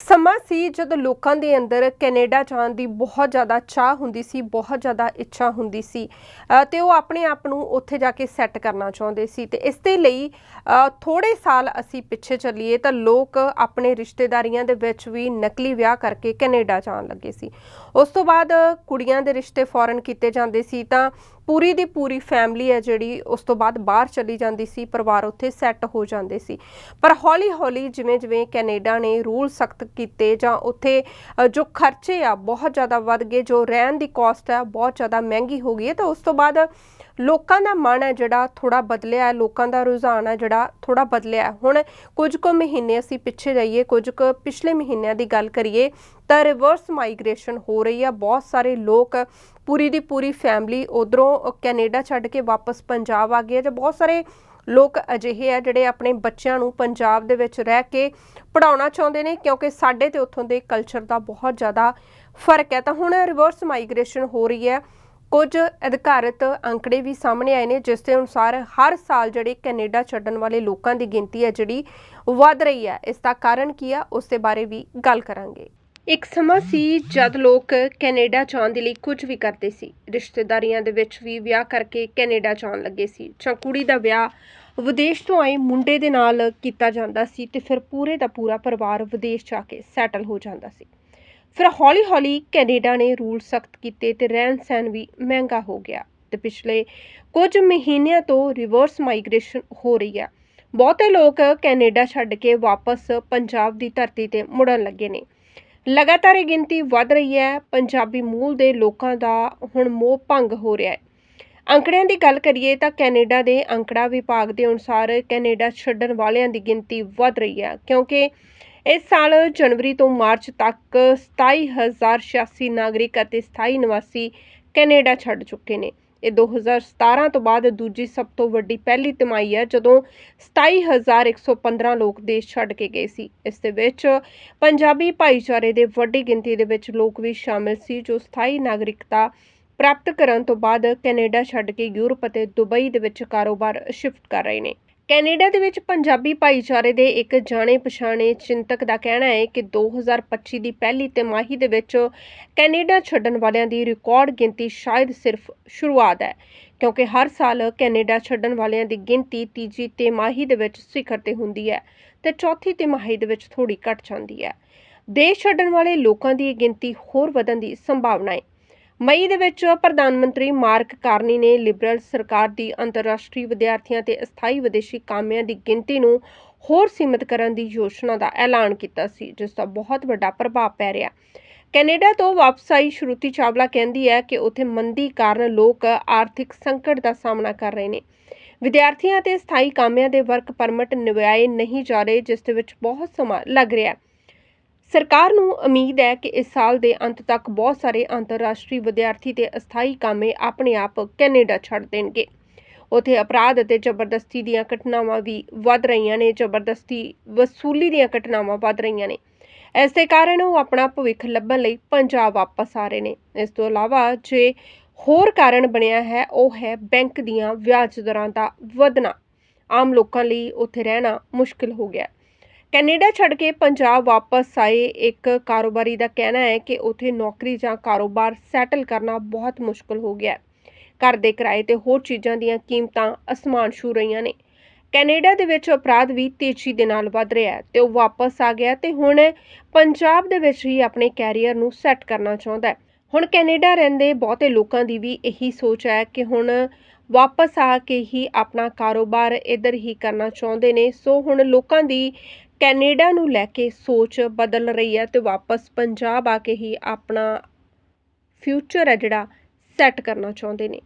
ਸਮਾਂ ਸੀ ਜਦ ਲੋਕਾਂ ਦੇ ਅੰਦਰ ਕੈਨੇਡਾ ਜਾਣ ਦੀ ਬਹੁਤ ਜ਼ਿਆਦਾ ਚਾਹ ਹੁੰਦੀ ਸੀ ਬਹੁਤ ਜ਼ਿਆਦਾ ਇੱਛਾ ਹੁੰਦੀ ਸੀ। ਅ, ਤੇ ਉਹ ਆਪਣੇ ਆਪ ਨੂੰ ਉੱਥੇ ਜਾ ਕੇ ਸੈੱਟ ਕਰਨਾ ਚਾਹੁੰਦੇ ਸੀ। ਤੇ ਇਸ ਦੇ ਲਈ ਅ, ਥੋੜੇ ਸਾਲ ਅਸੀਂ ਪਿੱਛੇ ਚੱਲੀਏ ਤਾਂ ਲੋਕ ਆਪਣੇ ਰਿਸ਼ਤੇਦਾਰੀਆਂ ਦੇ ਵਿੱਚ ਵੀ ਨਕਲੀ ਵਿਆਹ ਕਰਕੇ ਕੈਨੇਡਾ ਜਾਣ ਲੱਗੇ ਸੀ। ਉਸ ਤੋਂ ਬਾਅਦ ਕੁੜੀਆਂ ਦੇ ਰਿਸ਼ਤੇ ਫੋਰਨ ਕੀਤੇ ਜਾਂਦੇ ਸੀ ਤਾਂ ਪੂਰੀ ਦੀ ਪੂਰੀ ਫੈਮਿਲੀ ਹੈ ਜਿਹੜੀ, ਉਸ ਤੋਂ ਬਾਅਦ ਬਾਹਰ ਚਲੀ ਜਾਂਦੀ ਸੀ, ਪਰਿਵਾਰ ਉੱਥੇ ਸੈੱਟ ਹੋ ਜਾਂਦੇ ਸੀ। ਪਰ ਹੌਲੀ-ਹੌਲੀ ਜਿਵੇਂ-ਜਿਵੇਂ ਕੈਨੇਡਾ ਨੇ ਰੂਲ ਸਖਤ ਕੀਤੇ ਜਾਂ ਉੱਥੇ ਜੋ ਖਰਚੇ ਆ ਬਹੁਤ ਜ਼ਿਆਦਾ ਵੱਧ ਗਏ, ਜੋ ਰਹਿਣ ਦੀ ਕਾਸਟ ਹੈ ਬਹੁਤ ਜ਼ਿਆਦਾ ਮਹਿੰਗੀ ਹੋ ਗਈ ਹੈ, ਤਾਂ ਉਸ ਤੋਂ ਬਾਅਦ ਲੋਕਾਂ ਦਾ ਮਨ ਹੈ ਜਿਹੜਾ ਥੋੜਾ ਬਦਲਿਆ ਲੋਕਾਂ ਦਾ ਰੁਝਾਨ ਹੈ ਜਿਹੜਾ ਥੋੜਾ ਬਦਲਿਆ ਹੁਣ ਕੁਝ ਕੁ ਮਹੀਨੇ ਅਸੀਂ ਪਿੱਛੇ ਜਾਈਏ, ਕੁਝ ਕੁ ਪਿਛਲੇ ਮਹੀਨਿਆਂ ਦੀ ਗੱਲ ਕਰੀਏ, ਤਾਂ ਰਿਵਰਸ ਮਾਈਗ੍ਰੇਸ਼ਨ ਹੋ ਰਹੀ ਆ ਬਹੁਤ ਸਾਰੇ ਲੋਕ ਪੂਰੀ ਦੀ ਪੂਰੀ ਫੈਮਿਲੀ ਉਧਰੋਂ ਕੈਨੇਡਾ ਛੱਡ ਕੇ ਵਾਪਸ ਪੰਜਾਬ ਆ ਗਏ ਹੈ। ਜਾਂ ਬਹੁਤ ਸਾਰੇ ਲੋਕ ਅਜਿਹੇ ਆ ਜਿਹੜੇ ਆਪਣੇ ਬੱਚਿਆਂ ਨੂੰ ਪੰਜਾਬ ਦੇ ਵਿੱਚ ਰਹਿ ਕੇ ਪੜਾਉਣਾ ਚਾਹੁੰਦੇ ਨੇ, ਕਿਉਂਕਿ ਸਾਡੇ ਤੇ ਉੱਥੋਂ ਦੇ ਕਲਚਰ ਦਾ ਬਹੁਤ ਜ਼ਿਆਦਾ ਫ਼ਰਕ ਹੈ। ਤਾਂ ਹੁਣ ਰਿਵਰਸ ਮਾਈਗ੍ਰੇਸ਼ਨ ਹੋ ਰਹੀ ਹੈ। ਕੁਝ ਅਧਿਕਾਰਤ ਅੰਕੜੇ ਵੀ ਸਾਹਮਣੇ ਆਏ ਨੇ, ਜਿਸ ਦੇ ਅਨੁਸਾਰ ਹਰ ਸਾਲ ਜਿਹੜੇ ਕੈਨੇਡਾ ਛੱਡਣ ਵਾਲੇ ਲੋਕਾਂ ਦੀ ਗਿਣਤੀ ਹੈ ਜਿਹੜੀ ਵੱਧ ਰਹੀ ਹੈ। ਇਸ ਦਾ ਕਾਰਨ ਕੀ ਆ, ਉਸ ਦੇ ਬਾਰੇ ਵੀ ਗੱਲ ਕਰਾਂਗੇ। ਇੱਕ ਸਮਾਂ ਸੀ ਜਦ ਲੋਕ ਕੈਨੇਡਾ ਜਾਣ ਦੇ ਲਈ ਕੁਝ ਵੀ ਕਰਦੇ ਸੀ। ਰਿਸ਼ਤੇਦਾਰੀਆਂ ਦੇ ਵਿੱਚ ਵੀ ਵਿਆਹ ਕਰਕੇ ਕੈਨੇਡਾ ਜਾਣ ਲੱਗੇ ਸੀ। ਜਾਂ ਕੁੜੀ ਦਾ ਵਿਆਹ ਵਿਦੇਸ਼ ਤੋਂ ਆਏ ਮੁੰਡੇ ਦੇ ਨਾਲ ਕੀਤਾ ਜਾਂਦਾ ਸੀ ਤੇ ਫਿਰ ਪੂਰੇ ਦਾ ਪੂਰਾ ਪਰਿਵਾਰ ਵਿਦੇਸ਼ ਜਾ ਕੇ ਸੈਟਲ ਹੋ ਜਾਂਦਾ ਸੀ। ਫਿਰ ਹੌਲੀ-ਹੌਲੀ ਕੈਨੇਡਾ ਨੇ ਰੂਲ ਸਖਤ ਕੀਤੇ ਤੇ ਰਹਿਣ ਸਹਿਣ ਵੀ ਮਹਿੰਗਾ ਹੋ ਗਿਆ ਤੇ ਪਿਛਲੇ ਕੁਝ ਮਹੀਨਿਆਂ ਤੋਂ ਰਿਵਰਸ ਮਾਈਗ੍ਰੇਸ਼ਨ ਹੋ ਰਹੀ ਹੈ। ਬਹੁਤੇ ਲੋਕ ਕੈਨੇਡਾ ਛੱਡ ਕੇ ਵਾਪਸ ਪੰਜਾਬ ਦੀ ਧਰਤੀ ਤੇ ਮੁੜਨ ਲੱਗੇ ਨੇ। ਲਗਾਤਾਰ ਇਹ ਗਿਣਤੀ ਵੱਧ ਰਹੀ ਹੈ। ਪੰਜਾਬੀ ਮੂਲ ਦੇ ਲੋਕਾਂ ਦਾ ਹੁਣ ਮੋਹ ਭੰਗ ਹੋ ਰਿਹਾ ਹੈ। ਅੰਕੜਿਆਂ ਦੀ ਗੱਲ ਕਰੀਏ ਤਾਂ ਕੈਨੇਡਾ ਦੇ ਅੰਕੜਾ ਵਿਭਾਗ ਦੇ ਅਨੁਸਾਰ ਕੈਨੇਡਾ ਛੱਡਣ ਵਾਲਿਆਂ ਦੀ ਗਿਣਤੀ ਵੱਧ ਰਹੀ ਹੈ ਕਿਉਂਕਿ ਇਸ ਸਾਲ ਜਨਵਰੀ ਤੋਂ ਮਾਰਚ ਤੱਕ 27086 ਨਾਗਰਿਕ ਅਤੇ ਸਥਾਈ ਨਿਵਾਸੀ ਕੈਨੇਡਾ ਛੱਡ ਚੁੱਕੇ ਨੇ। ਇਹ 2017 ਤੋਂ ਬਾਅਦ ਦੂਜੀ ਸਭ ਤੋਂ ਵੱਡੀ ਪਹਿਲੀ ਤਿਮਾਹੀ ਹੈ, ਜਦੋਂ 27115 ਲੋਕ ਦੇਸ਼ ਛੱਡ ਕੇ ਗਏ ਸੀ। ਇਸ ਦੇ ਵਿੱਚ ਪੰਜਾਬੀ ਭਾਈਚਾਰੇ ਦੇ ਵੱਡੀ ਗਿਣਤੀ ਦੇ ਵਿੱਚ ਲੋਕ ਵੀ ਸ਼ਾਮਿਲ ਸੀ, ਜੋ ਸਥਾਈ ਨਾਗਰਿਕਤਾ ਪ੍ਰਾਪਤ ਕਰਨ ਤੋਂ ਬਾਅਦ ਕੈਨੇਡਾ ਛੱਡ ਕੇ ਯੂਰਪ ਅਤੇ ਦੁਬਈ ਦੇ ਵਿੱਚ ਕਾਰੋਬਾਰ ਸ਼ਿਫਟ ਕਰ ਰਹੇ ਨੇ। ਕੈਨੇਡਾ ਦੇ ਵਿੱਚ ਪੰਜਾਬੀ ਭਾਈਚਾਰੇ ਦੇ ਇੱਕ ਜਾਣੇ ਪਛਾਣੇ ਚਿੰਤਕ ਦਾ ਕਹਿਣਾ ਹੈ ਕਿ 2025 ਦੀ ਪਹਿਲੀ ਤਿਮਾਹੀ ਦੇ ਵਿੱਚ ਕੈਨੇਡਾ ਛੱਡਣ ਵਾਲਿਆਂ ਦੀ ਰਿਕਾਰਡ ਗਿਣਤੀ ਸ਼ਾਇਦ ਸਿਰਫ ਸ਼ੁਰੂਆਤ ਹੈ, ਕਿਉਂਕਿ ਹਰ ਸਾਲ ਕੈਨੇਡਾ ਛੱਡਣ ਵਾਲਿਆਂ ਦੀ ਗਿਣਤੀ ਤੀਜੀ ਤਿਮਾਹੀ ਦੇ ਵਿੱਚ ਸਿਖਰ ਤੇ ਹੁੰਦੀ ਹੈ ਤੇ ਚੌਥੀ ਤਿਮਾਹੀ ਦੇ ਵਿੱਚ ਥੋੜੀ ਘਟ ਜਾਂਦੀ ਹੈ। ਦੇਸ਼ ਛੱਡਣ ਵਾਲੇ ਲੋਕਾਂ ਦੀ ਗਿਣਤੀ ਹੋਰ ਵਧਣ ਦੀ ਸੰਭਾਵਨਾ ਹੈ। ਮਈ ਦੇ ਵਿੱਚ ਪ੍ਰਧਾਨ ਮੰਤਰੀ ਮਾਰਕ ਕਾਰਨੀ ਨੇ ਲਿਬਰਲ ਸਰਕਾਰ ਦੀ ਅੰਤਰਰਾਸ਼ਟਰੀ ਵਿਦਿਆਰਥੀਆਂ ਤੇ ਅਸਥਾਈ ਵਿਦੇਸ਼ੀ ਕਾਮਿਆਂ ਦੀ ਗਿਣਤੀ ਨੂੰ ਹੋਰ ਸੀਮਿਤ ਕਰਨ ਦੀ ਯੋਜਨਾ ਦਾ ਐਲਾਨ ਕੀਤਾ ਸੀ, ਜਿਸ ਦਾ ਬਹੁਤ ਵੱਡਾ ਪ੍ਰਭਾਵ ਪੈ ਰਿਹਾ। ਕੈਨੇਡਾ ਤੋਂ ਵਾਪਸ ਆਈ ਸ਼ਰੂਤੀ ਚਾਵਲਾ ਕਹਿੰਦੀ ਹੈ ਕਿ ਉੱਥੇ ਮੰਦੀ ਕਾਰਨ ਲੋਕ ਆਰਥਿਕ ਸੰਕਟ ਦਾ ਸਾਹਮਣਾ ਕਰ ਰਹੇ ਨੇ। ਵਿਦਿਆਰਥੀਆਂ ਤੇ ਸਥਾਈ ਕਾਮਿਆਂ ਦੇ ਵਰਕ ਪਰਮਿਟ ਨਿਭਾਏ ਨਹੀਂ ਜਾ ਰਹੇ, ਜਿਸ ਦੇ ਵਿੱਚ ਬਹੁਤ ਸਮਾਂ ਲੱਗ ਰਿਹਾ ਹੈ। ਸਰਕਾਰ ਨੂੰ ਉਮੀਦ ਹੈ ਕਿ ਇਸ ਸਾਲ ਦੇ ਅੰਤ ਤੱਕ ਬਹੁਤ ਸਾਰੇ ਅੰਤਰਰਾਸ਼ਟਰੀ ਵਿਦਿਆਰਥੀ ਤੇ ਅਸਥਾਈ ਕਾਮੇ ਆਪਣੇ ਆਪ ਕੈਨੇਡਾ ਛੱਡ ਦੇਣਗੇ। ਉੱਥੇ ਅਪਰਾਧ ਅਤੇ ਜ਼ਬਰਦਸਤੀ ਦੀਆਂ ਘਟਨਾਵਾਂ ਵੀ ਵੱਧ ਰਹੀਆਂ ਨੇ, ਜ਼ਬਰਦਸਤੀ ਵਸੂਲੀ ਦੀਆਂ ਘਟਨਾਵਾਂ ਵੱਧ ਰਹੀਆਂ ਨੇ। ਇਸ ਦੇ ਕਾਰਨ ਉਹ ਆਪਣਾ ਭਵਿੱਖ ਲੱਭਣ ਲਈ ਪੰਜਾਬ ਵਾਪਸ ਆ ਰਹੇ ਨੇ। ਇਸ ਤੋਂ ਇਲਾਵਾ ਜੇ ਹੋਰ ਕਾਰਨ ਬਣਿਆ ਹੈ, ਉਹ ਹੈ ਬੈਂਕ ਦੀਆਂ ਵਿਆਜ ਦਰਾਂ ਦਾ ਵਧਣਾ। ਆਮ ਲੋਕਾਂ ਲਈ ਉੱਥੇ ਰਹਿਣਾ ਮੁਸ਼ਕਿਲ ਹੋ ਗਿਆ। ਕੈਨੇਡਾ ਛੱਡ ਕੇ ਪੰਜਾਬ ਵਾਪਸ ਆਏ। ਇੱਕ ਕਾਰੋਬਾਰੀ ਦਾ ਕਹਿਣਾ ਹੈ ਕਿ ਉੱਥੇ ਨੌਕਰੀ ਜਾਂ ਕਾਰੋਬਾਰ ਸੈਟਲ ਕਰਨਾ ਬਹੁਤ ਮੁਸ਼ਕਲ ਹੋ ਗਿਆ ਹੈ। ਘਰ ਦੇ ਕਿਰਾਏ ਤੇ ਹੋਰ ਚੀਜ਼ਾਂ ਦੀਆਂ ਕੀਮਤਾਂ ਅਸਮਾਨ ਛੂ ਰਹੀਆਂ ਨੇ। ਕੈਨੇਡਾ ਦੇ ਵਿੱਚ ਅਪਰਾਧ ਵੀ ਤੇਜ਼ੀ ਦੇ ਨਾਲ ਵੱਧ ਰਿਹਾ ਹੈ ਤੇ ਉਹ ਵਾਪਸ ਆ ਗਿਆ ਤੇ ਹੁਣ ਪੰਜਾਬ ਦੇ ਵਿੱਚ ਹੀ ਆਪਣੇ ਕੈਰੀਅਰ ਨੂੰ ਸੈੱਟ ਕਰਨਾ ਚਾਹੁੰਦਾ ਹੈ। ਹੁਣ ਕੈਨੇਡਾ ਰਹਿੰਦੇ ਬਹੁਤੇ ਲੋਕਾਂ ਦੀ ਵੀ ਇਹੀ ਸੋਚ ਹੈ ਕਿ ਹੁਣ ਵਾਪਸ ਆ ਕੇ ਹੀ ਆਪਣਾ ਕਾਰੋਬਾਰ ਇੱਧਰ ਹੀ ਕਰਨਾ ਚਾਹੁੰਦੇ ਨੇ। ਸੋ ਹੁਣ ਲੋਕਾਂ ਦੀ ਕੈਨੇਡਾ ਨੂੰ ਲੈ ਕੇ ਸੋਚ ਬਦਲ ਰਹੀ ਹੈ ਅਤੇ ਵਾਪਸ ਪੰਜਾਬ ਆ ਕੇ ਹੀ ਆਪਣਾ ਫਿਊਚਰ ਹੈ ਜਿਹੜਾ ਸੈੱਟ ਕਰਨਾ ਚਾਹੁੰਦੇ ਨੇ।